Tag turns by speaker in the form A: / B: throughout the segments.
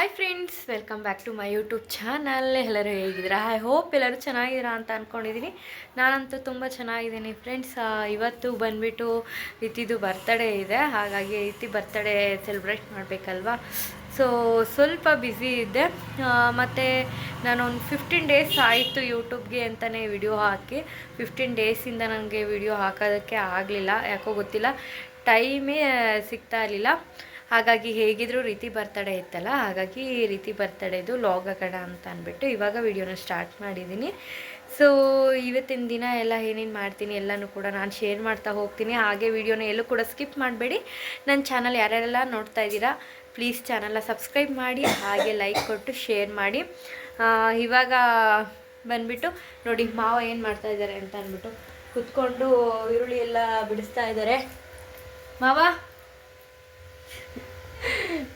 A: Hi friends welcome back to my YouTube channel ಎಲ್ಲರೂ ಹೇಗಿದ್ದೀರಾ? I hope ಎಲ್ಲರೂ ಚೆನ್ನಾಗಿದ್ದೀರಾ ಅಂತ ಅಂದ್ಕೊಂಡಿದ್ದೀನಿ ನಾನಂತೂ ತುಂಬ ಚೆನ್ನಾಗಿದ್ದೀನಿ ಫ್ರೆಂಡ್ಸ್ ಇವತ್ತು ಬಂದುಬಿಟ್ಟು ಇತಿದು ಬರ್ತಡೇ ಇದೆ. ಹಾಗಾಗಿ ಇತಿ ಬರ್ತಡೇ ಸೆಲೆಬ್ರೇಟ್ ಮಾಡಬೇಕಲ್ವಾ? ಸೊ ಸ್ವಲ್ಪ ಬ್ಯುಸಿ ಇದ್ದೆ. ಮತ್ತು ನಾನೊಂದು ಫಿಫ್ಟೀನ್ ಡೇಸ್ ಆಯಿತು ಯೂಟ್ಯೂಬ್ಗೆ ಅಂತಲೇ ವಿಡಿಯೋ ಹಾಕಿ. ಫಿಫ್ಟೀನ್ ಡೇಸಿಂದ ನನಗೆ ವಿಡಿಯೋ ಹಾಕೋದಕ್ಕೆ ಆಗಲಿಲ್ಲ. ಯಾಕೋ ಗೊತ್ತಿಲ್ಲ. ಟೈಮೇ ಸಿಗ್ತಾ ಇರಲಿಲ್ಲ. ಹಾಗಾಗಿ ಹೇಗಿದ್ರು ರೀತಿ ಬರ್ತಡೇ ಇತ್ತಲ್ಲ, ಹಾಗಾಗಿ ರೀತಿ ಬರ್ತಡೇದು ಲಾಗ್ ಆಗೋಣ ಅಂತ ಅಂದ್ಬಿಟ್ಟು ಇವಾಗ ವಿಡಿಯೋನ ಸ್ಟಾರ್ಟ್ ಮಾಡಿದ್ದೀನಿ. ಸೊ ಇವತ್ತಿನ ದಿನ ಎಲ್ಲ ಏನೇನು ಮಾಡ್ತೀನಿ ಎಲ್ಲನೂ ಕೂಡ ನಾನು ಶೇರ್ ಮಾಡ್ತಾ ಹೋಗ್ತೀನಿ. ಹಾಗೆ ವಿಡಿಯೋನ ಎಲ್ಲೂ ಕೂಡ ಸ್ಕಿಪ್ ಮಾಡಬೇಡಿ. ನನ್ನ ಚಾನಲ್ ಯಾರ್ಯಾರೆಲ್ಲ ನೋಡ್ತಾ ಇದ್ದೀರಾ ಪ್ಲೀಸ್ ಚಾನಲ್ನ ಸಬ್ಸ್ಕ್ರೈಬ್ ಮಾಡಿ, ಹಾಗೆ ಲೈಕ್ ಕೊಟ್ಟು ಶೇರ್ ಮಾಡಿ. ಇವಾಗ ಬಂದ್ಬಿಟ್ಟು ನೋಡಿ ಮಾವ ಏನು ಮಾಡ್ತಾ ಇದ್ದಾರೆ ಅಂತ ಅಂದ್ಬಿಟ್ಟು ಕುತ್ಕೊಂಡು ಈರುಳ್ಳಿ ಎಲ್ಲ ಬಿಡಿಸ್ತಾ ಇದ್ದಾರೆ. ಮಾವ?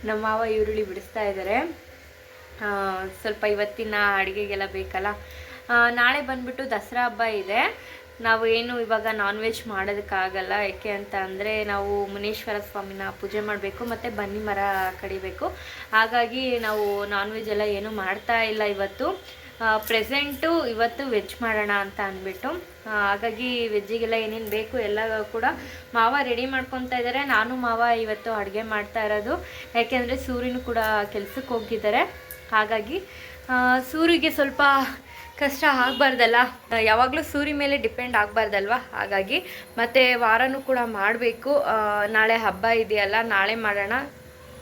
A: ನಮ್ಮ ಮಾವ ಈರುಳ್ಳಿ ಬಿಡಿಸ್ತಾ ಇದ್ದಾರೆ ಸ್ವಲ್ಪ ಇವತ್ತಿನ ಅಡುಗೆಗೆಲ್ಲ ಬೇಕಲ್ಲ? ನಾಳೆ ಬಂದ್ಬಿಟ್ಟು ದಸರಾ ಹಬ್ಬ ಇದೆ. ನಾವು ಏನು ಇವಾಗ ನಾನ್ ವೆಜ್ ಮಾಡೋದಕ್ಕಾಗಲ್ಲ. ಯಾಕೆ ಅಂತ ಅಂದರೆ ನಾವು ಮುನೇಶ್ವರ ಸ್ವಾಮಿನ ಪೂಜೆ ಮಾಡಬೇಕು ಮತ್ತು ಬನ್ನಿ ಮರ ಕಡಿಬೇಕು. ಹಾಗಾಗಿ ನಾವು ನಾನ್ ವೆಜ್ ಎಲ್ಲ ಏನೂ ಮಾಡ್ತಾ ಇಲ್ಲ ಇವತ್ತು. ಪ್ರೆಸೆಂಟು ಇವತ್ತು ವೆಜ್ ಮಾಡೋಣ ಅಂತ ಅಂದ್ಬಿಟ್ಟು. ಹಾಗಾಗಿ ವೆಜ್ಜಿಗೆಲ್ಲ ಏನೇನು ಬೇಕು ಎಲ್ಲ ಕೂಡ ಮಾವ ರೆಡಿ ಮಾಡ್ಕೊತಾ ಇದ್ದಾರೆ ನಾನು ಮಾವ ಇವತ್ತು ಅಡುಗೆ ಮಾಡ್ತಾ ಇರೋದು. ಯಾಕೆಂದರೆ ಸೂರ್ಯನು ಕೂಡ ಕೆಲ್ಸಕ್ಕೆ ಹೋಗಿದ್ದಾರೆ. ಹಾಗಾಗಿ ಸೂರಿಗೆ ಸ್ವಲ್ಪ ಕಷ್ಟ ಆಗಬಾರ್ದಲ್ಲ. ಯಾವಾಗಲೂ ಸೂರಿ ಮೇಲೆ ಡಿಪೆಂಡ್ ಆಗಬಾರ್ದಲ್ವ? ಹಾಗಾಗಿ ಮತ್ತು ವಾರನೂ ಕೂಡ ಮಾಡಬೇಕು. ನಾಳೆ ಹಬ್ಬ ಇದೆಯಲ್ಲ, ನಾಳೆ ಮಾಡೋಣ.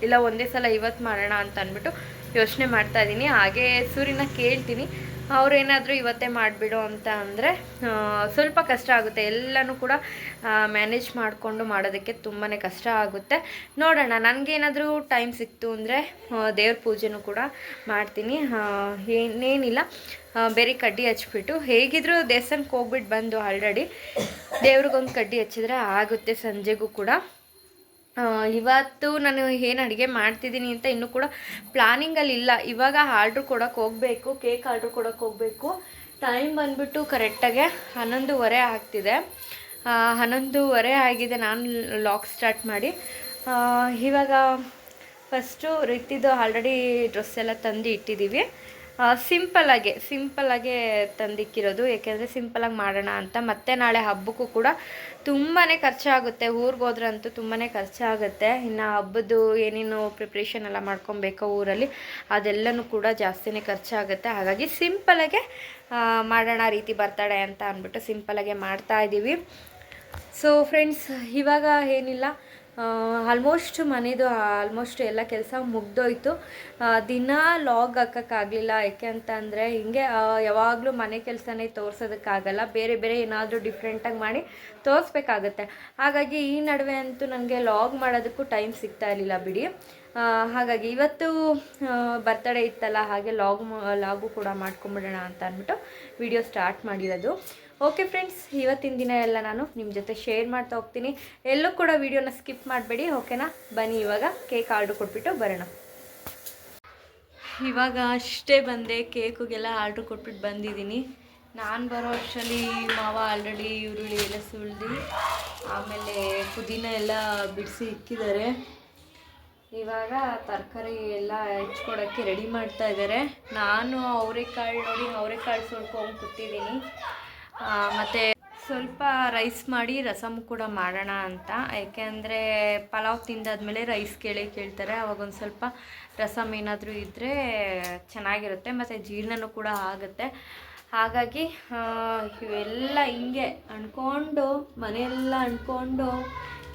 A: ಇಲ್ಲ, ಒಂದೇ ಸಲ ಇವತ್ತು ಮಾಡೋಣ ಅಂತ ಅಂದ್ಬಿಟ್ಟು ಯೋಚನೆ ಮಾಡ್ತಾ ಇದ್ದೀನಿ. ಹಾಗೆ ಸೂರ್ಯನ ಕೇಳ್ತೀನಿ. ಅವ್ರೇನಾದರೂ ಇವತ್ತೇ ಮಾಡಿಬಿಡು ಅಂತ ಅಂದರೆ ಸ್ವಲ್ಪ ಕಷ್ಟ ಆಗುತ್ತೆ. ಎಲ್ಲನೂ ಕೂಡ ಮ್ಯಾನೇಜ್ ಮಾಡಿಕೊಂಡು ಮಾಡೋದಕ್ಕೆ ತುಂಬಾ ಕಷ್ಟ ಆಗುತ್ತೆ. ನೋಡೋಣ, ನನಗೇನಾದರೂ ಟೈಮ್ ಸಿಕ್ತು ಅಂದರೆ ದೇವ್ರ ಪೂಜೆನೂ ಕೂಡ ಮಾಡ್ತೀನಿ. ಏನೇನಿಲ್ಲ ಬೇರೆ ಕಡ್ಡಿ ಹಚ್ಬಿಟ್ಟು, ಹೇಗಿದ್ರೂ ದೇವಸ್ಥಾನಕ್ಕೆ ಹೋಗ್ಬಿಟ್ಟು ಬಂದು ಆಲ್ರೆಡಿ ದೇವ್ರಿಗೊಂದು ಕಡ್ಡಿ ಹಚ್ಚಿದ್ರೆ ಆಗುತ್ತೆ ಸಂಜೆಗೂ ಕೂಡ. ಇವತ್ತು ನಾನು ಏನು ಅಡುಗೆ ಮಾಡ್ತಿದ್ದೀನಿ ಅಂತ ಇನ್ನೂ ಕೂಡ ಪ್ಲಾನಿಂಗಲ್ಲಿ ಇಲ್ಲ. ಇವಾಗ ಆರ್ಡ್ರ್ ಕೊಡೋಕೆ ಹೋಗಬೇಕು ಕೇಕ್ ಆರ್ಡ್ರ್ ಕೊಡೋಕೆ ಹೋಗಬೇಕು. ಟೈಮ್ ಬಂದ್ಬಿಟ್ಟು ಕರೆಕ್ಟಾಗೆ ಹನ್ನೊಂದುವರೆ ಆಗ್ತಿದೆ. ಹನ್ನೊಂದುವರೆ ಆಗಿದೆ, ನಾನು ಲಾಕ್ ಸ್ಟಾರ್ಟ್ ಮಾಡಿ. ಇವಾಗ ಫಸ್ಟು ರೀತಿದು ಆಲ್ರೆಡಿ ಡ್ರೆಸ್ ಎಲ್ಲ ತಂದು ಇಟ್ಟಿದ್ದೀವಿ. ಸಿಂಪಲ್ಲಾಗೆ ಸಿಂಪಲ್ಲಾಗೆ ತಂದಿಕ್ಕಿರೋದು. ಏಕೆಂದರೆ ಸಿಂಪಲಾಗಿ ಮಾಡೋಣ ಅಂತ. ಮತ್ತೆ ನಾಳೆ ಹಬ್ಬಕ್ಕೂ ಕೂಡ ತುಂಬಾ ಖರ್ಚಾಗುತ್ತೆ. ಊರಿಗೆ ಹೋದ್ರಂತೂ ತುಂಬಾ ಖರ್ಚಾಗುತ್ತೆ. ಇನ್ನು ಹಬ್ಬದ್ದು ಏನೇನು ಪ್ರಿಪ್ರೇಷನ್ ಎಲ್ಲ ಮಾಡ್ಕೊಬೇಕೋ ಊರಲ್ಲಿ, ಅದೆಲ್ಲನೂ ಕೂಡ ಜಾಸ್ತಿನೇ ಖರ್ಚಾಗುತ್ತೆ. ಹಾಗಾಗಿ ಸಿಂಪಲಾಗೆ ಮಾಡೋಣ, ರೀತಿ ಬರ್ತಾಳೆ ಅಂತ ಅಂದ್ಬಿಟ್ಟು ಸಿಂಪಲಾಗೆ ಮಾಡ್ತಾ ಇದ್ದೀವಿ ಸೊ ಫ್ರೆಂಡ್ಸ್ ಇವಾಗ ಏನಿಲ್ಲ. ಆಲ್ಮೋಸ್ಟ್ ಮನೆದು ಆಲ್ಮೋಸ್ಟ್ ಎಲ್ಲ ಕೆಲಸ ಮುಗ್ದೋಯ್ತು. ದಿನ ಲಾಗ್ ಹಾಕೋಕ್ಕಾಗಲಿಲ್ಲ. ಯಾಕೆ ಅಂತ ಅಂದರೆ ಹಿಂಗೆ ಯಾವಾಗಲೂ ಮನೆ ಕೆಲಸನೇ ತೋರ್ಸೋದಕ್ಕಾಗಲ್ಲ. ಬೇರೆ ಬೇರೆ ಏನಾದರೂ ಡಿಫ್ರೆಂಟಾಗಿ ಮಾಡಿ ತೋರಿಸ್ಬೇಕಾಗತ್ತೆ. ಹಾಗಾಗಿ ಈ ನಡುವೆ ಅಂತೂ ನನಗೆ ಲಾಗ್ ಮಾಡೋದಕ್ಕೂ ಟೈಮ್ ಸಿಗ್ತಾ ಇರಲಿಲ್ಲ ಬಿಡಿ. ಹಾಗಾಗಿ ಇವತ್ತು ಬರ್ತಡೇ ಇತ್ತಲ್ಲ, ಹಾಗೆ ಲಾಗ್ ಲಾಗು ಕೂಡ ಮಾಡ್ಕೊಂಬಿಡೋಣ ಅಂತ ಅಂದ್ಬಿಟ್ಟು ವಿಡಿಯೋ ಸ್ಟಾರ್ಟ್ ಮಾಡಿರೋದು. ಓಕೆ ಫ್ರೆಂಡ್ಸ್ ಇವತ್ತಿನ ದಿನ ಎಲ್ಲ ನಾನು ನಿಮ್ಮ ಜೊತೆ ಶೇರ್ ಮಾಡ್ತಾ ಹೋಗ್ತೀನಿ. ಎಲ್ಲೂ ಕೂಡ ವೀಡಿಯೋನ ಸ್ಕಿಪ್ ಮಾಡಬೇಡಿ ಓಕೆನಾ ಬನ್ನಿ ಇವಾಗ ಕೇಕ್ ಆರ್ಡ್ರ್ ಕೊಟ್ಬಿಟ್ಟು ಬರೋಣ. ಇವಾಗ ಅಷ್ಟೇ ಬಂದೆ ಕೇಕಿಗೆಲ್ಲ ಆರ್ಡ್ರ್ ಕೊಟ್ಬಿಟ್ಟು ಬಂದಿದ್ದೀನಿ. ನಾನು ಬರೋ ಅಷ್ಟರಲ್ಲಿ ಮಾವ ಆಲ್ರೆಡಿ ಈರುಳ್ಳಿ ಎಲ್ಲ ಸುಳ್ದು ಆಮೇಲೆ ಪುದೀನ ಎಲ್ಲ ಬಿಡಿಸಿ ಇಕ್ಕಿದ್ದಾರೆ. ಇವಾಗ ತರಕಾರಿ ಎಲ್ಲ ಹೆಚ್ಕೊಡೋಕ್ಕೆ ರೆಡಿ ಮಾಡ್ತಾ ಇದ್ದಾರೆ. ನಾನು ಅವರೆಕಾಳು ನೋಡಿ, ಅವರೆಕಾಳು ಸುಳ್ಕೊಂಡು ಕೂತಿದ್ದೀನಿ. ಮತ್ತು ಸ್ವಲ್ಪ ರೈಸ್ ಮಾಡಿ ರಸಮ್ ಕೂಡ ಮಾಡೋಣ ಅಂತ. ಯಾಕೆಂದರೆ ಪಲಾವ್ ತಿಂದಾದ್ಮೇಲೆ ರೈಸ್ ಕೇಳಿ ಕೇಳ್ತಾರೆ. ಅವಾಗ ಒಂದು ಸ್ವಲ್ಪ ರಸಮ್ ಏನಾದರೂ ಇದ್ದರೆ ಚೆನ್ನಾಗಿರುತ್ತೆ. ಮತ್ತು ಜೀರ್ಣನೂ ಕೂಡ ಆಗುತ್ತೆ. ಹಾಗಾಗಿ ಇವೆಲ್ಲ ಹಿಂಗೆ ಅಂದ್ಕೊಂಡು ಮನೆಯೆಲ್ಲ ಅಂದ್ಕೊಂಡು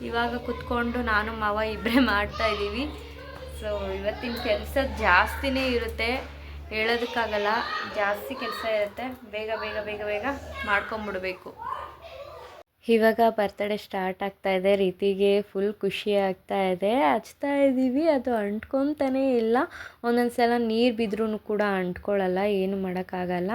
A: ಇವಾಗ ಕುತ್ಕೊಂಡು ನಾನು, ಮಾವ ಇಬ್ಬರೇ ಮಾಡ್ತಾ ಇದ್ದೀವಿ ಸೊ ಇವತ್ತಿನ ಕೆಲಸ ಜಾಸ್ತಿನೇ ಇರುತ್ತೆ. ಹೇಳೋದಕ್ಕಾಗಲ್ಲ. ಜಾಸ್ತಿ ಕೆಲಸ ಇರುತ್ತೆ. ಬೇಗ ಬೇಗ ಬೇಗ ಬೇಗ ಮಾಡ್ಕೊಂಬಿಡ್ಬೇಕು. ಇವಾಗ ಬರ್ತಡೇ ಸ್ಟಾರ್ಟ್ ಆಗ್ತಾ ಇದೆ, ರೀತಿಗೆ ಫುಲ್ ಖುಷಿ ಆಗ್ತಾ ಇದೆ, ಹಚ್ತಾ ಇದ್ದೀವಿ ಅದು ಅಂಟ್ಕೊತಾನೇ ಇಲ್ಲ. ಒಂದೊಂದು ಸಲ ನೀರು ಬಿದ್ರೂ ಕೂಡ ಅಂಟ್ಕೊಳ್ಳಲ್ಲ ಏನು ಮಾಡೋಕ್ಕಾಗಲ್ಲ.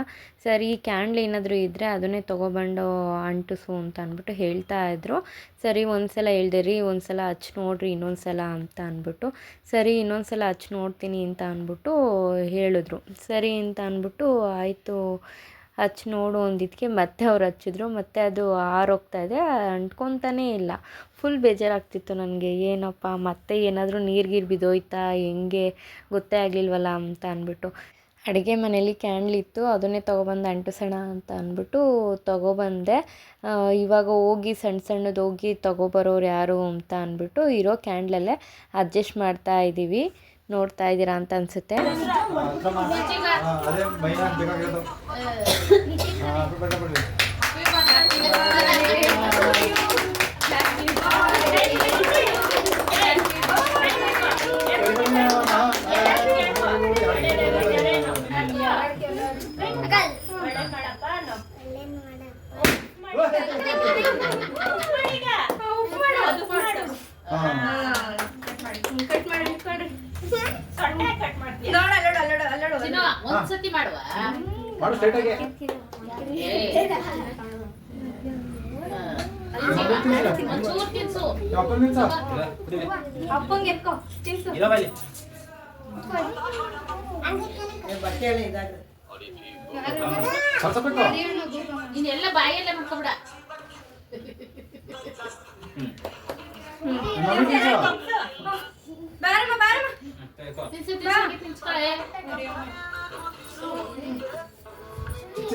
A: ಸರಿ ಕ್ಯಾಂಡ್ಲ್ ಏನಾದರೂ ಇದ್ದರೆ ಅದನ್ನೇ ತೊಗೊಬಂಡು ಅಂಟಿಸು ಅಂತ ಅಂದ್ಬಿಟ್ಟು ಹೇಳ್ತಾ ಇದ್ರು. ಸರಿ ಒಂದು ಸಲ ಹೇಳ್ದೆ, ರೀ ಒಂದು ಸಲ ಹಚ್ಚಿ ನೋಡ್ರಿ ಇನ್ನೊಂದು ಸಲ ಅಂತ ಅಂದ್ಬಿಟ್ಟು. ಸರಿ ಇನ್ನೊಂದು ಸಲ ಹಚ್ಚಿ ನೋಡ್ತೀನಿ ಅಂತ ಅಂದ್ಬಿಟ್ಟು ಹೇಳಿದ್ರು. ಸರಿ ಅಂತ ಅಂದ್ಬಿಟ್ಟು ಆಯಿತು ಹಚ್ಚಿ ನೋಡು ಅಂದಿದ್ದಕ್ಕೆ ಮತ್ತೆ ಅವ್ರು ಹಚ್ಚಿದ್ರು. ಮತ್ತೆ ಅದು ಆರೋಗ್ತಾ ಇದೆ. ಅಂಟ್ಕೊತಾನೇ ಇಲ್ಲ. ಫುಲ್ ಬೇಜಾರಾಗ್ತಿತ್ತು ನನಗೆ. ಏನಪ್ಪ, ಮತ್ತೆ ಏನಾದರೂ ನೀರು ಗೀರು ಬಿದ್ದೋಯ್ತಾ? ಹೆಂಗೆ? ಗೊತ್ತೇ ಆಗಲಿಲ್ವಲ್ಲ ಅಂತ ಅಂದ್ಬಿಟ್ಟು. ಅಡುಗೆ ಮನೇಲಿ ಕ್ಯಾಂಡ್ಲ್ ಇತ್ತು. ಅದನ್ನೇ ತೊಗೊಬಂದು ಅಂಟಿಸೋಣ ಅಂತ ಅಂದ್ಬಿಟ್ಟು ತೊಗೊಬಂದೆ. ಇವಾಗ ಹೋಗಿ ಸಣ್ಣ ಸಣ್ಣದು ಹೋಗಿ ತೊಗೊಬರೋರು ಯಾರು ಅಂತ ಅಂದ್ಬಿಟ್ಟು ಇರೋ ಕ್ಯಾಂಡ್ಲಲ್ಲೇ ಅಡ್ಜಸ್ಟ್ ಮಾಡ್ತಾ ಇದ್ದೀವಿ ನೋಡ್ತಾ ಇದ್ದೀರಾ ಅಂತ ಅನಿಸುತ್ತೆ.
B: ಒಂಚೂರು ತಿನ್ಸು
C: ಅಪ್ಪ ನಿಲ್ಸ ಕಳ್ಸಬೇಕು
B: ನೀನೆಲ್ಲ ಬಾಯಲ್ಲೇ ಮಾಡ್ಕೊಬಿಡ
C: ಮಮ್ಮಿ ತಿನ್ಸ
B: ತಿನ್ಸು ತಿನ್ಸು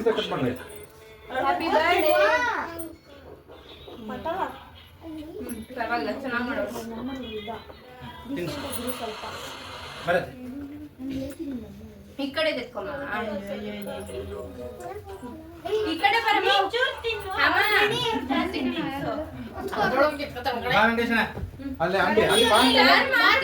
B: ಕಟ್
C: ಚಿಕ್ಕ ಕಟ್ ಬರ್ಡೇ
A: ಪರವಾಗಿಲ್ಲ ಚೆನ್ನಾಗಿ ಮಾಡೋದು
C: ಬರತ್ತೆ
A: ಈ ಕಡೆ ಈ ಕಡೆ ಬರಮ್ಮ
C: ಅಲ್ಲೇ ಅಲ್ಲಿ. ನೀವು
B: ಕಟ್?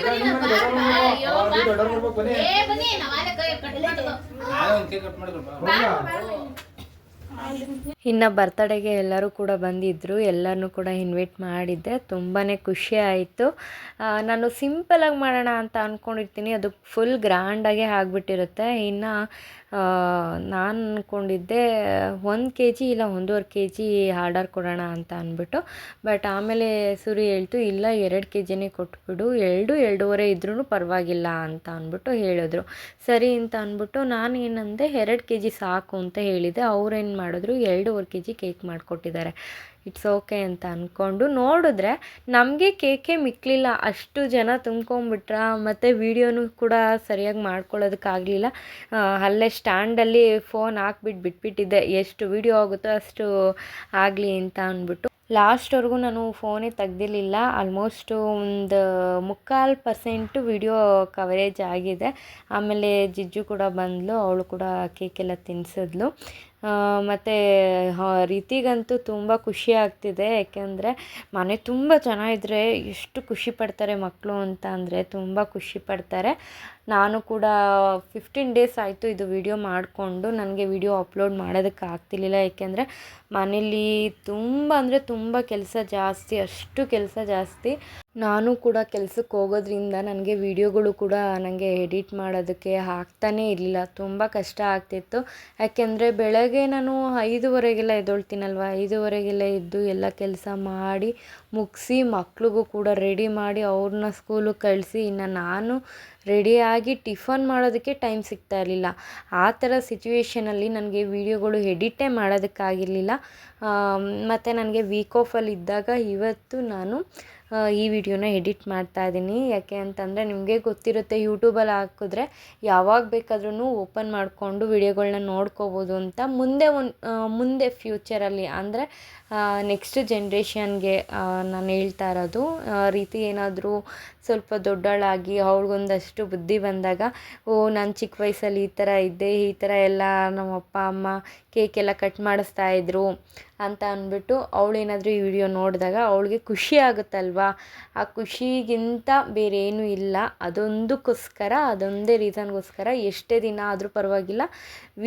A: ಇನ್ನು ಬರ್ತಡೇಗೆ ಎಲ್ಲರೂ ಕೂಡ ಬಂದಿದ್ದರು ಎಲ್ಲರನ್ನೂ ಕೂಡ ಇನ್ವೈಟ್ ಮಾಡಿದ್ದೆ. ತುಂಬಾ ಖುಷಿ ಆಯಿತು. ನಾನು ಸಿಂಪಲಾಗಿ ಮಾಡೋಣ ಅಂತ ಅಂದ್ಕೊಂಡಿರ್ತೀನಿ ಅದು ಫುಲ್ ಗ್ರ್ಯಾಂಡಾಗೆ ಆಗಿಬಿಟ್ಟಿರುತ್ತೆ. ಇನ್ನು ನಾನು ಅಂದ್ಕೊಂಡಿದ್ದೆ ಒಂದು ಕೆ ಜಿ ಇಲ್ಲ ಒಂದೂವರೆ ಕೆ ಜಿ ಆರ್ಡರ್ ಕೊಡೋಣ ಅಂತ ಅಂದ್ಬಿಟ್ಟು. ಬಟ್ ಆಮೇಲೆ ಸುರಿ ಹೇಳ್ತು, ಇಲ್ಲ, ಎರಡು ಕೆ ಜಿನೇ ಕೊಟ್ಬಿಡು, ಎರಡು, ಎರಡೂವರೆ ಇದ್ರೂ ಪರವಾಗಿಲ್ಲ ಅಂತ ಅಂದ್ಬಿಟ್ಟು ಹೇಳಿದ್ರು. ಸರಿ ಅಂತ ಅಂದ್ಬಿಟ್ಟು ನಾನು ಏನಂದೆ, ಎರಡು ಕೆ ಜಿ ಸಾಕು ಅಂತ ಹೇಳಿದೆ. ಅವ್ರೇನು ಮಾಡಿದ್ರು, ಎರಡೂವರೆ ಕೆ ಜಿ ಕೇಕ್ ಮಾಡಿಕೊಟ್ಟಿದ್ದಾರೆ. ಇಟ್ಸ್ ಓಕೆ ಅಂತ ಅಂದ್ಕೊಂಡು ನೋಡಿದ್ರೆ ನಮಗೆ ಕೇಕೆ ಮಿಕ್ಕಲಿಲ್ಲ ಅಷ್ಟು ಜನ ತುಂಬ್ಕೊಂಬಿಟ್ರ ಮತ್ತು ವೀಡಿಯೋನು ಕೂಡ ಸರಿಯಾಗಿ ಮಾಡ್ಕೊಳ್ಳೋದಕ್ಕಾಗಲಿಲ್ಲ. ಅಲ್ಲೇ ಸ್ಟ್ಯಾಂಡಲ್ಲಿ ಫೋನ್ ಹಾಕ್ಬಿಟ್ಟು ಬಿಟ್ಬಿಟ್ಟಿದ್ದೆ. ಎಷ್ಟು ವೀಡಿಯೋ ಆಗುತ್ತೋ ಅಷ್ಟು ಆಗಲಿ ಅಂತ ಅಂದ್ಬಿಟ್ಟು. ಲಾಸ್ಟ್ವರೆಗೂ ನಾನು ಫೋನೇ ತೆಗ್ದಿರಲಿಲ್ಲ. ಆಲ್ಮೋಸ್ಟು ಒಂದು ಮುಕ್ಕಾಲು ಪರ್ಸೆಂಟು ವಿಡಿಯೋ ಕವರೇಜ್ ಆಗಿದೆ. ಆಮೇಲೆ ಜಿಜ್ಜು ಕೂಡ ಬಂದಳು ಅವಳು ಕೂಡ ಕೇಕೆಲ್ಲ ತಿನ್ಸಿದ್ಲು. ಮತ್ತು ರೀತಿಗಂತೂ ತುಂಬ ಖುಷಿ ಆಗ್ತಿದೆ. ಯಾಕೆಂದರೆ, ಮನೆ ತುಂಬ ಜನ ಇದ್ದರೆ ಎಷ್ಟು ಖುಷಿ ಪಡ್ತಾರೆ ಮಕ್ಕಳು ಅಂತ ಅಂದರೆ ತುಂಬ ಖುಷಿ ಪಡ್ತಾರೆ. ನಾನು ಕೂಡ ಫಿಫ್ಟೀನ್ ಡೇಸ್ ಆಯಿತು ಇದು ವಿಡಿಯೋ ಮಾಡಿಕೊಂಡು, ನನಗೆ ವಿಡಿಯೋ ಅಪ್ಲೋಡ್ ಮಾಡೋದಕ್ಕೆ ಆಗ್ತಿರ್ಲಿಲ್ಲ. ಏಕೆಂದರೆ ಮನೇಲಿ ತುಂಬ ಅಂದರೆ ತುಂಬ ಕೆಲಸ ಜಾಸ್ತಿ, ಅಷ್ಟು ಕೆಲಸ ಜಾಸ್ತಿ. ನಾನು ಕೂಡ ಕೆಲ್ಸಕ್ಕೆ ಹೋಗೋದ್ರಿಂದ ನನಗೆ ವಿಡಿಯೋಗಳು ಕೂಡ ನನಗೆ ಎಡಿಟ್ ಮಾಡೋದಕ್ಕೆ ಆಗ್ತಾನೇ ಇರಲಿಲ್ಲ. ತುಂಬ ಕಷ್ಟ ಆಗ್ತಿತ್ತು. ಯಾಕೆಂದರೆ ಬೆಳಗ್ಗೆ ನಾನು ಐದುವರೆಗೆಲ್ಲ ಎದ್ದೊಳ್ತೀನಲ್ವ? ಐದುವರೆಗೆಲ್ಲ ಎದ್ದು ಎಲ್ಲ ಕೆಲಸ ಮಾಡಿ ಮುಗಿಸಿ ಮಕ್ಳಿಗೂ ಕೂಡ ರೆಡಿ ಮಾಡಿ ಅವ್ರನ್ನ ಸ್ಕೂಲಿಗೆ ಕಳಿಸಿ ಇನ್ನು ನಾನು ರೆಡಿಯಾಗಿ ಟಿಫನ್ ಮಾಡೋದಕ್ಕೆ ಟೈಮ್ ಸಿಗ್ತಾ ಇರಲಿಲ್ಲ. ಆ ಥರ ಸಿಚುವೇಷನಲ್ಲಿ ನನಗೆ ವೀಡಿಯೋಗಳು ಎಡಿಟೇ ಮಾಡೋದಕ್ಕಾಗಿರಲಿಲ್ಲ. ಮತ್ತು ನನಗೆ ವೀಕ್ ಆಫಲ್ಲಿ ಇದ್ದಾಗ ಇವತ್ತು ನಾನು ಈ ವಿಡಿಯೋನ ಎಡಿಟ್ ಮಾಡ್ತಾ ಇದ್ದೀನಿ. ಯಾಕೆ ಅಂತಂದರೆ ನಿಮಗೆ ಗೊತ್ತಿರುತ್ತೆ ಯೂಟ್ಯೂಬಲ್ಲಿ ಹಾಕಿದ್ರೆ ಯಾವಾಗ ಬೇಕಾದ್ರೂ ಓಪನ್ ಮಾಡಿಕೊಂಡು ವಿಡಿಯೋಗಳನ್ನ ನೋಡ್ಕೋಬೋದು ಅಂತ ಮುಂದೆ ಒಂದು ಮುಂದೆ ಫ್ಯೂಚರಲ್ಲಿ ಅಂದರೆ ನೆಕ್ಸ್ಟ್ ಜನ್ರೇಷನ್ಗೆ ನಾನು ಹೇಳ್ತಾ ಇರೋದು ರೀತಿ ಏನಾದರೂ ಸ್ವಲ್ಪ ದೊಡ್ಡವಳಾಗಿ ಅವ್ಳಿಗೊಂದಷ್ಟು ಬುದ್ಧಿ ಬಂದಾಗ, ಓ, ನಾನು ಚಿಕ್ಕ ವಯಸ್ಸಲ್ಲಿ ಈ ಥರ ಇದ್ದೆ, ಈ ಥರ ಎಲ್ಲ ನಮ್ಮ ಅಪ್ಪ, ಅಮ್ಮ ಕೇಕ್ ಎಲ್ಲ ಕಟ್ ಮಾಡಿಸ್ತಾ ಇದ್ರು ಅಂತ ಅಂದ್ಬಿಟ್ಟು ಅವಳೇನಾದರೂ ಈ ವಿಡಿಯೋ ನೋಡಿದಾಗ ಅವಳಿಗೆ ಖುಷಿ ಆಗುತ್ತಲ್ವಾ? ಆ ಖುಷಿಗಿಂತ ಬೇರೆ ಏನೂ ಇಲ್ಲ. ಅದೊಂದಕ್ಕೋಸ್ಕರ, ಅದೊಂದೇ ರೀಸನ್ಗೋಸ್ಕರ ಎಷ್ಟೇ ದಿನ ಆದರೂ ಪರವಾಗಿಲ್ಲ,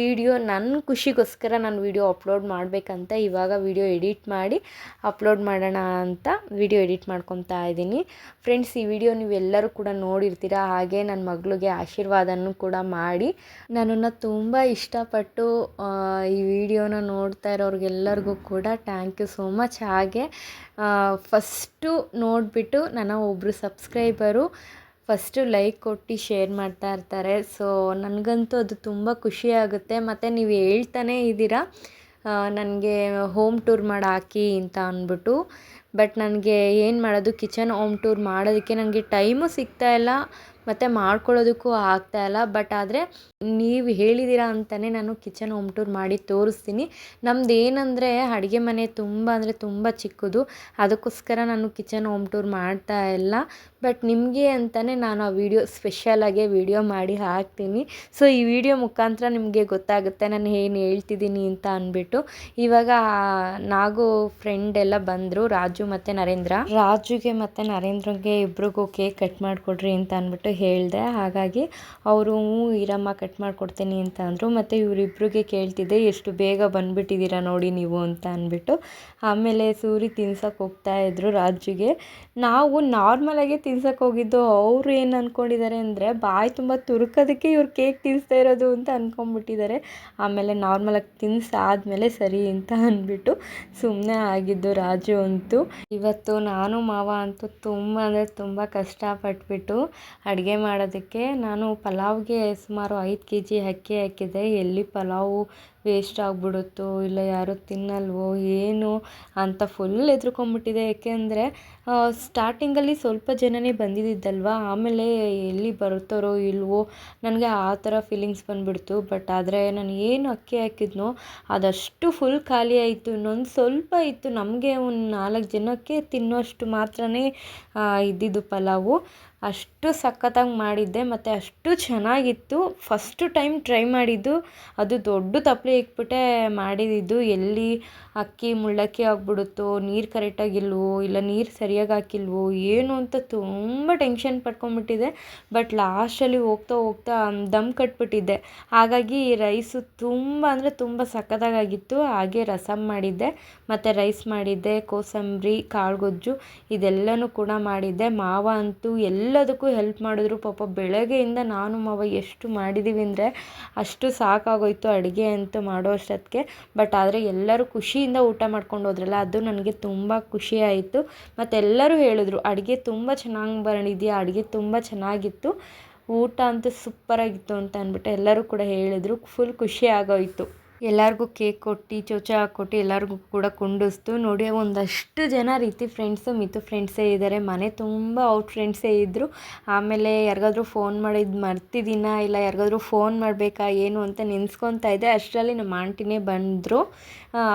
A: ವಿಡಿಯೋ ನನ್ನ ಖುಷಿಗೋಸ್ಕರ ನಾನು ವಿಡಿಯೋ ಅಪ್ಲೋಡ್ ಮಾಡಬೇಕಂತ ಇವಾಗ ವಿಡಿಯೋ ಎಡಿಟ್ ಮಾಡಿ ಅಪ್ಲೋಡ್ ಮಾಡೋಣ ಅಂತ ವಿಡಿಯೋ ಎಡಿಟ್ ಮಾಡ್ಕೊತಾ ಇದ್ದೀನಿ. ಫ್ರೆಂಡ್ಸ್, ಈ ವಿಡಿಯೋ ನೀವೆಲ್ಲರೂ ಕೂಡ ನೋಡಿರ್ತೀರ, ಹಾಗೆ ನನ್ನ ಮಗಳಿಗೆ ಆಶೀರ್ವಾದನೂ ಕೂಡ ಮಾಡಿ. ನನ್ನನ್ನು ತುಂಬ ಇಷ್ಟಪಟ್ಟು ಈ ವಿಡಿಯೋನ ನೋಡ್ತಾ ಇರೋರಿಗೆಲ್ಲರಿಗೂ ಕೂಡ ಥ್ಯಾಂಕ್ ಯು ಸೋ ಮಚ್ ಹಾಗೆ ಫಸ್ಟು ನೋಡಿಬಿಟ್ಟು ನನ್ನ ಒಬ್ಬರು ಸಬ್ಸ್ಕ್ರೈಬರು ಫಸ್ಟು ಲೈಕ್ ಕೊಟ್ಟು ಶೇರ್ ಮಾಡ್ತಾ ಇರ್ತಾರೆ. ಸೊ ನನಗಂತೂ ಅದು ತುಂಬ ಖುಷಿಯಾಗುತ್ತೆ ಮತ್ತು ನೀವು ಹೇಳ್ತಾನೇ ಇದ್ದೀರಾ ನನಗೆ ಹೋಮ್ ಟೂರ್ ಮಾಡಿ ಹಾಕಿ ಅಂತ ಅಂದ್ಬಿಟ್ಟು. ಬಟ್ ನನಗೆ ಏನು ಮಾಡೋದು, ಕಿಚನ್ ಹೋಮ್ ಟೂರ್ ಮಾಡೋದಕ್ಕೆ ನನಗೆ ಟೈಮು ಸಿಗ್ತಾ ಇಲ್ಲ, ಮತ್ತು ಮಾಡ್ಕೊಳ್ಳೋದಕ್ಕೂ ಆಗ್ತಾ ಇಲ್ಲ. ಬಟ್ ಆದರೆ ನೀವು ಹೇಳಿದ್ದೀರಾ ಅಂತಲೇ ನಾನು ಕಿಚನ್ ಹೋಮ್ ಟೂರ್ ಮಾಡಿ ತೋರಿಸ್ತೀನಿ. ನಮ್ದು ಏನಂದರೆ ಅಡುಗೆ ಮನೆ ತುಂಬ ಅಂದರೆ ತುಂಬ ಚಿಕ್ಕದು, ಅದಕ್ಕೋಸ್ಕರ ನಾನು ಕಿಚನ್ ಹೋಮ್ ಟೂರ್ ಮಾಡ್ತಾ ಇಲ್ಲ. ಬಟ್ ನಿಮಗೆ ಅಂತಲೇ ನಾನು ಆ ವಿಡಿಯೋ ಸ್ಪೆಷಲಾಗೆ ವಿಡಿಯೋ ಮಾಡಿ ಹಾಕ್ತೀನಿ. ಸೊ ಈ ವಿಡಿಯೋ ಮುಖಾಂತರ ನಿಮಗೆ ಗೊತ್ತಾಗುತ್ತೆ ನಾನು ಏನು ಹೇಳ್ತಿದ್ದೀನಿ ಅಂತ ಅಂದ್ಬಿಟ್ಟು ಇವಾಗ ನಾಗು ಫ್ರೆಂಡ್ ಎಲ್ಲ ಬಂದರು, ರಾಜು ಮತ್ತು ನರೇಂದ್ರ? ರಾಜುಗೆ ಮತ್ತು ನರೇಂದ್ರಗೆ ಇಬ್ರಿಗೂ ಕೇಕ್ ಕಟ್ ಮಾಡಿಕೊಡ್ರಿ ಅಂತ ಅಂದ್ಬಿಟ್ಟು ಹೇಳಿದೆ. ಹಾಗಾಗಿ ಅವರು, ಹ್ಞೂ ಇರಮ್ಮ ಕಟ್ ಮಾಡಿಕೊಡ್ತೀನಿ ಅಂತ ಅಂದರು. ಮತ್ತು ಇವರಿಬ್ರಿಗೆ ಕೇಳ್ತಿದ್ದೆ, ಎಷ್ಟು ಬೇಗ ಬಂದುಬಿಟ್ಟಿದ್ದೀರಾ ನೋಡಿ ನೀವು ಅಂತ ಅಂದ್ಬಿಟ್ಟು. ಆಮೇಲೆ ಸೂರಿ ತಿನ್ಸಕ್ಕೆ ಹೋಗ್ತಾ ಇದ್ರು ರಾಜುಗೆ. ನಾವು ನಾರ್ಮಲಾಗಿ ತಿನ್ಸಕ್ಕೆ ಹೋಗಿದ್ದು ಅವರು ಏನು ಅಂದ್ಕೊಂಡಿದ್ದಾರೆ ಅಂದರೆ, ಬಾಯಿ ತುಂಬ ತುರುಕೋದಕ್ಕೆ ಇವ್ರು ಕೇಕ್ ತಿನ್ನಿಸ್ತಾ ಇರೋದು ಅಂತ ಅಂದ್ಕೊಂಬಿಟ್ಟಿದ್ದಾರೆ ಆಮೇಲೆ ನಾರ್ಮಲಾಗಿ ತಿನ್ಸಾದ್ಮೇಲೆ ಸರಿ ಅಂತ ಅಂದ್ಬಿಟ್ಟು ಸುಮ್ಮನೆ ಆಗಿದ್ದು ರಾಜು ಅಂತೂ. ಇವತ್ತು ನಾನು ಮಾವ ಅಂತೂ ತುಂಬ ಅಂದರೆ ತುಂಬ ಕಷ್ಟಪಟ್ಬಿಟ್ಟು ಅಡುಗೆ ಮಾಡೋದಕ್ಕೆ ನಾನು ಪಲಾವ್ಗೆ ಸುಮಾರು ಐದು ಕೆ ಜಿ ಅಕ್ಕಿ ಹಾಕಿದ್ದೆ. ಎಲ್ಲಿ ಪಲಾವು ವೇಸ್ಟ್ ಆಗಿಬಿಡುತ್ತೋ ಇಲ್ಲ ಯಾರೂ ತಿನ್ನಲ್ವೋ ಏನು ಅಂತ ಫುಲ್ ಹೆದ್ರಿಕೊಂಬಿಟ್ಟಿದೆ. ಏಕೆಂದರೆ ಸ್ಟಾರ್ಟಿಂಗಲ್ಲಿ ಸ್ವಲ್ಪ ಜನನೇ ಬಂದಿದ್ದಿದ್ದಲ್ವ? ಆಮೇಲೆ ಎಲ್ಲಿ ಬರುತ್ತಾರೋ ಇಲ್ವೋ ನನಗೆ ಆ ಥರ ಫೀಲಿಂಗ್ಸ್ ಬಂದುಬಿಡ್ತು. ಬಟ್ ಆದರೆ ನಾನು ಏನು ಅಕ್ಕಿ ಹಾಕಿದ್ನೋ ಅದಷ್ಟು ಫುಲ್ ಖಾಲಿ ಆಯಿತು. ಇನ್ನೊಂದು ಸ್ವಲ್ಪ ಇತ್ತು. ನಮಗೆ ಒಂದು ನಾಲ್ಕು ಜನಕ್ಕೆ ತಿನ್ನೋಷ್ಟು ಮಾತ್ರನೇ ಇದ್ದಿದ್ದು ಪಲಾವು. ಅಷ್ಟು ಸಖತ್ತಾಗಿ ಮಾಡಿದ್ದೆ, ಮತ್ತು ಅಷ್ಟು ಚೆನ್ನಾಗಿತ್ತು. ಫಸ್ಟು ಟೈಮ್ ಟ್ರೈ ಮಾಡಿದ್ದು, ಅದು ದೊಡ್ಡ ತಪ್ಪಲೆ ಇಕ್ಬಿಟ್ಟೆ ಮಾಡಿದ್ದು. ಎಲ್ಲಿ ಅಕ್ಕಿ ಮುಳ್ಳಕ್ಕಿ ಆಗಿಬಿಡುತ್ತೋ, ನೀರು ಕರೆಕ್ಟಾಗಿಲ್ವೋ ಇಲ್ಲ ನೀರು ಸರಿಯಾಗಿ ಹಾಕಿಲ್ವೋ, ಏನು ಅಂತ ತುಂಬ ಟೆನ್ಷನ್ ಪಟ್ಕೊಂಡ್ಬಿಟ್ಟಿದ್ದೆ ಬಟ್ ಲಾಸ್ಟಲ್ಲಿ ಹೋಗ್ತಾ ಹೋಗ್ತಾ ದಮ್ ಕಟ್ಬಿಟ್ಟಿದ್ದೆ. ಹಾಗಾಗಿ ರೈಸು ತುಂಬ ಅಂದರೆ ತುಂಬ ಸಖತ್ತಾಗಿತ್ತು ಹಾಗೆ ರಸಮ್ ಮಾಡಿದ್ದೆ, ಮತ್ತು ರೈಸ್ ಮಾಡಿದ್ದೆ, ಕೋಸಂಬರಿ, ಕಾಳುಗೊಜ್ಜು, ಇದೆಲ್ಲನೂ ಕೂಡ ಮಾಡಿದ್ದೆ. ಮಾವ ಅಂತೂ ಎಲ್ಲದಕ್ಕೂ ಹೆಲ್ಪ್ ಮಾಡಿದ್ರು. ಪಾಪ ಬೆಳಗ್ಗೆಯಿಂದ ನಾನು ಮಾವ ಎಷ್ಟು ಮಾಡಿದ್ದೀವಿ ಅಂದರೆ ಅಷ್ಟು ಸಾಕಾಗೋಯ್ತು ಅಡುಗೆ ಅಂತೂ ಮಾಡೋ ಅಷ್ಟೊತ್ತಿಗೆ. ಬಟ್ ಆದರೆ ಎಲ್ಲರೂ ಖುಷಿಯಿಂದ ಊಟ ಮಾಡ್ಕೊಂಡು ಹೋದ್ರಲ್ಲ ಅದು ನನಗೆ ತುಂಬ ಖುಷಿ ಆಯಿತು. ಮತ್ತು ಎಲ್ಲರೂ ಹೇಳಿದ್ರು, ಅಡುಗೆ ತುಂಬ ಚೆನ್ನಾಗಿ ಬರಣಿದೆಯಾ ಅಡುಗೆ ತುಂಬ ಚೆನ್ನಾಗಿತ್ತು, ಊಟ ಅಂತೂ ಸೂಪರಾಗಿತ್ತು ಅಂತ ಅಂದ್ಬಿಟ್ಟು ಎಲ್ಲರೂ ಕೂಡ ಹೇಳಿದರು ಫುಲ್ ಖುಷಿ ಆಗೋಯಿತು. ಎಲ್ಲರಿಗೂ ಕೇಕ್ ಕೊಟ್ಟು, ಚೌಚ ಹಾಕ್ಕೊಟ್ಟು ಎಲ್ಲರಿಗೂ ಕೂಡ ಕುಂಡಿಸ್ತು. ನೋಡಿ, ಒಂದಷ್ಟು ಜನ ರೀತಿ ಫ್ರೆಂಡ್ಸು ಮಿತು ಫ್ರೆಂಡ್ಸೇ ಇದ್ದಾರೆ ಮನೆ ತುಂಬ ಅವ್ರ ಫ್ರೆಂಡ್ಸೇ ಇದ್ದರು ಆಮೇಲೆ ಯಾರಿಗಾದ್ರೂ ಫೋನ್ ಮಾಡಿದ್ದು ಮರ್ತಿದ್ದೀನ? ಇಲ್ಲ ಯಾರಿಗಾದ್ರೂ ಫೋನ್ ಮಾಡಬೇಕಾ? ಏನು ಅಂತ ನೆನೆಸ್ಕೊತಾ ಇದ್ದೆ. ಅಷ್ಟರಲ್ಲಿ ನಮ್ಮ ಆಂಟಿನೇ ಬಂದರು.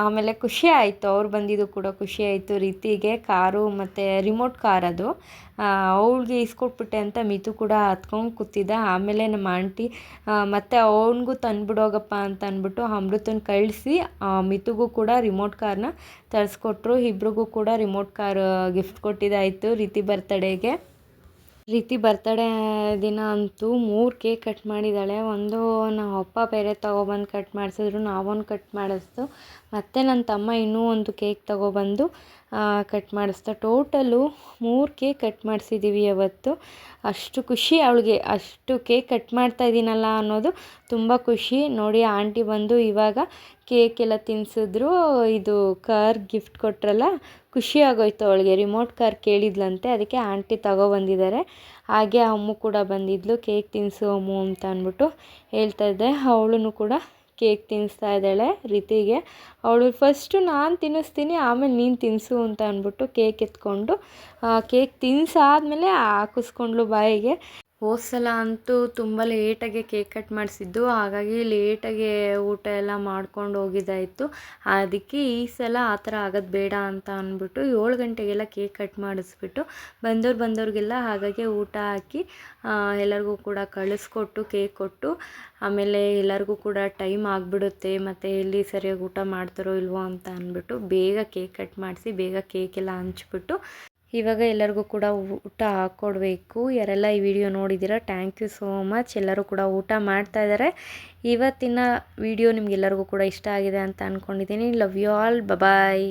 A: ಆಮೇಲೆ ಖುಷಿ ಆಯಿತು. ಅವ್ರು ಬಂದಿದ್ದು ಕೂಡ ಖುಷಿ ಆಯಿತು. ರೀತಿಗೆ ಕಾರು ಮತ್ತು ರಿಮೋಟ್ ಕಾರ್ ಅದು. ಅವಳಿಗೆ ಇಸ್ಕೊಟ್ಬಿಟ್ಟೆ ಅಂತ ಮಿತು ಕೂಡ ಹತ್ಕೊಂಡು ಕೂತಿದ್ದ. ಆಮೇಲೆ ನಮ್ಮ ಆಂಟಿ ಮತ್ತು ಅವನಿಗೂ ತಂದುಬಿಡೋಗಪ್ಪ ಅಂತ ಅಂದ್ಬಿಟ್ಟು ಅಮೃತನ ಕಳಿಸಿ ಮಿತುಗೂ ಕೂಡ ರಿಮೋಟ್ ಕಾರ್ನ ತರಿಸ್ಕೊಟ್ರು. ಇಬ್ರಿಗೂ ಕೂಡ ರಿಮೋಟ್ ಕಾರ್ ಗಿಫ್ಟ್ ಕೊಟ್ಟಿದ್ದಾಯಿತು ರೀತಿ ಬರ್ತಡೇಗೆ ರೀತಿ ಬರ್ತಡೇ ದಿನ ಅಂತೂ ಮೂರು ಕೇಕ್ ಕಟ್ ಮಾಡಿದ್ದಾಳೆ ಒಂದು ನಮ್ಮ ಅಪ್ಪ ಬೇರೆ ತೊಗೊಬಂದು ಕಟ್ ಮಾಡಿಸಿದ್ರು, ನಾವೊಂದು ಕಟ್ ಮಾಡಿಸ್ದು. ಮತ್ತು ನನ್ನ ತಮ್ಮ ಇನ್ನೂ ಒಂದು ಕೇಕ್ ತೊಗೊಬಂದು ಕಟ್ ಮಾಡಿಸ್ತಾ ಟೋಟಲು ಮೂರು ಕೇಕ್ ಕಟ್ ಮಾಡಿಸಿದ್ದೀವಿ ಅವತ್ತು ಅಷ್ಟು ಖುಷಿ ಅವಳಿಗೆ, ಅಷ್ಟು ಕೇಕ್ ಕಟ್ ಮಾಡ್ತಾ ಇದ್ದೀನಲ್ಲ ಅನ್ನೋದು ತುಂಬ ಖುಷಿ. ನೋಡಿ, ಆಂಟಿ ಬಂದು ಇವಾಗ ಕೇಕ್ ಎಲ್ಲ ತಿನ್ನಿಸಿದ್ರು ಇದು ಕಾರ್ ಗಿಫ್ಟ್ ಕೊಟ್ರಲ್ಲ, ಖುಷಿ ಆಗೋಯ್ತು ಅವಳಿಗೆ. ರಿಮೋಟ್ ಕಾರ್ ಕೇಳಿದ್ಲಂತೆ, ಅದಕ್ಕೆ ಆಂಟಿ ತಗೊಬಂದಿದ್ದಾರೆ. ಹಾಗೆ ಅಮ್ಮು ಕೂಡ ಬಂದಿದ್ಲು ಕೇಕ್ ತಿನ್ನಿಸು ಅಮ್ಮು ಅಂತ ಅಂದ್ಬಿಟ್ಟು ಹೇಳ್ತಾ ಇದ್ದೆ. ಅವಳೂ ಕೂಡ ಕೇಕ್ ತಿನ್ನಿಸ್ತಾ ಇದ್ದಾಳೆ ರೀತಿಗೆ. ಅವಳು ಫಸ್ಟು ನಾನು ತಿನ್ನಿಸ್ತೀನಿ, ಆಮೇಲೆ ನೀನು ತಿನ್ನಿಸು ಅಂತ ಅಂದ್ಬಿಟ್ಟು ಕೇಕ್ ಎತ್ಕೊಂಡು ಕೇಕ್ ತಿನ್ಸಾದ್ಮೇಲೆ ಹಾಕಿಸ್ಕೊಂಡ್ಳು ಬಾಯಿಗೆ. ಹೋದ ಸಲ ಅಂತೂ ತುಂಬ ಲೇಟಾಗೆ ಕೇಕ್ ಕಟ್ ಮಾಡಿಸಿದ್ದು. ಹಾಗಾಗಿ ಲೇಟಾಗೆ ಊಟ ಎಲ್ಲ ಮಾಡ್ಕೊಂಡು ಹೋಗಿದ್ದಾಯಿತು. ಅದಕ್ಕೆ ಈ ಸಲ ಆ ಥರ ಆಗೋದು ಬೇಡ ಅಂತ ಅಂದ್ಬಿಟ್ಟು ಏಳು ಗಂಟೆಗೆಲ್ಲ ಕೇಕ್ ಕಟ್ ಮಾಡಿಸ್ಬಿಟ್ಟು ಬಂದವ್ರು ಬಂದವ್ರಿಗೆಲ್ಲ ಹಾಗಾಗಿ ಊಟ ಹಾಕಿ ಎಲ್ಲರಿಗೂ ಕೂಡ ಕಳಿಸ್ಕೊಟ್ಟು, ಕೇಕ್ ಕೊಟ್ಟು, ಆಮೇಲೆ ಎಲ್ಲರಿಗೂ ಕೂಡ ಟೈಮ್ ಆಗಿಬಿಡುತ್ತೆ. ಮತ್ತು ಎಲ್ಲಿ ಸರಿಯಾಗಿ ಊಟ ಮಾಡ್ತಾರೋ ಇಲ್ವೋ ಅಂತ ಅಂದ್ಬಿಟ್ಟು ಬೇಗ ಕೇಕ್ ಕಟ್ ಮಾಡಿಸಿ, ಬೇಗ ಕೇಕೆಲ್ಲ ಹಂಚ್ಬಿಟ್ಟು ಇವಾಗ ಎಲ್ಲರಿಗೂ ಕೂಡ ಊಟ ಹಾಕ್ಕೊಡ್ಬೇಕು ಯಾರೆಲ್ಲ ಈ ವಿಡಿಯೋ ನೋಡಿದ್ದೀರಾ ಥ್ಯಾಂಕ್ ಯು ಸೋ ಮಚ್ ಎಲ್ಲರೂ ಕೂಡ ಊಟ ಮಾಡ್ತಾ ಇದ್ದಾರೆ. ಇವತ್ತಿನ ವಿಡಿಯೋ ನಿಮ್ಗೆಲ್ಲರಿಗೂ ಕೂಡ ಇಷ್ಟ ಆಗಿದೆ ಅಂತ ಅಂದ್ಕೊಂಡಿದ್ದೀನಿ ಲವ್ ಯು ಆಲ್ ಬಾಯ್